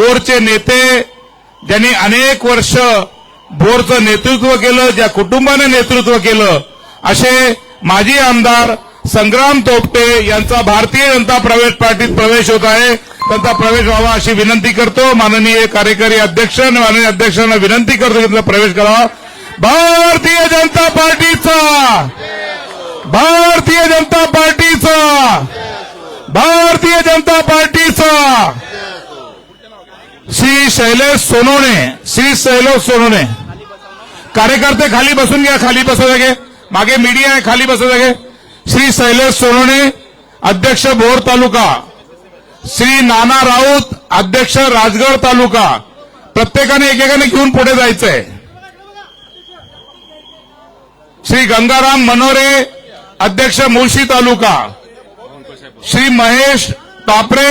भोरचे नेते ज्यांनी अनेक वर्ष भोरचं नेतृत्व केलं ज्या कुटुंबाने नेतृत्व केलं असे माजी आमदार संग्राम तोपटे यांचा भारतीय जनता प्रवेश पार्टीत प्रवेश होत आहे. त्यांचा प्रवेश व्हावा अशी विनंती करतो. माननीय कार्यकारी अध्यक्ष आणि माननीय अध्यक्षांना विनंती करतो की त्यांचा प्रवेश करावा. भारतीय जनता पार्टीचा! भारतीय जनता पार्टीचा! भारतीय जनता पार्टी श्री शैलेश सोनवणे श्री शैलेश सोनवणे कार्यकर्ते खाली बसून घ्या खाली बसू जागे मागे मीडिया आहे खाली बसू जागे श्री शैलेश सोनवणे अध्यक्ष भोर तालुका. श्री नाना राऊत अध्यक्ष राजगड तालुका. प्रत्येकाने एकेकाने घेऊन पुढे जायचंय. श्री गंगाराम मनोरे अध्यक्ष मुळशी तालुका. श्री महेश तापरे